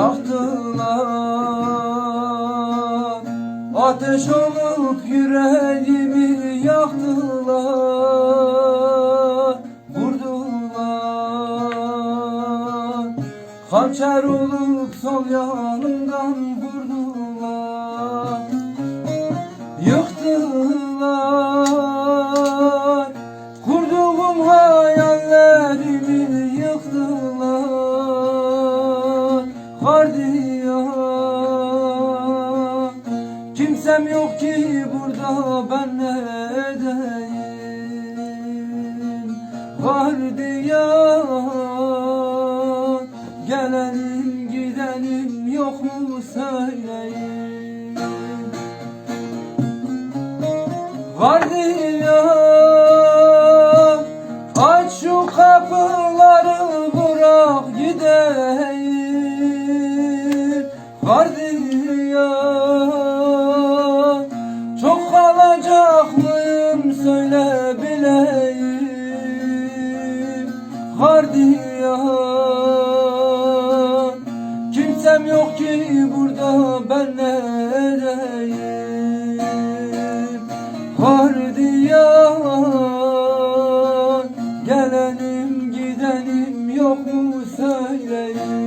Yaktılar. Ateş olup yüreğimi yaktılar. Vurdular. Hançer olup sol yanımdan vurdular. Yıktılar. Kurduğum hayallerimi yıktılar Gardiyan Kimsem yok ki burada ben ne edeyim Gardiyan Gelenim gidenim yok mu söyleyin? Gardiyan gideyim Gardiyan Çok kalacak mıyım söyle bileyim. Gardiyan Kimsem yok ki burada ben ne edeyim Gardiyan Gelenim gidenim yok mu söyleyin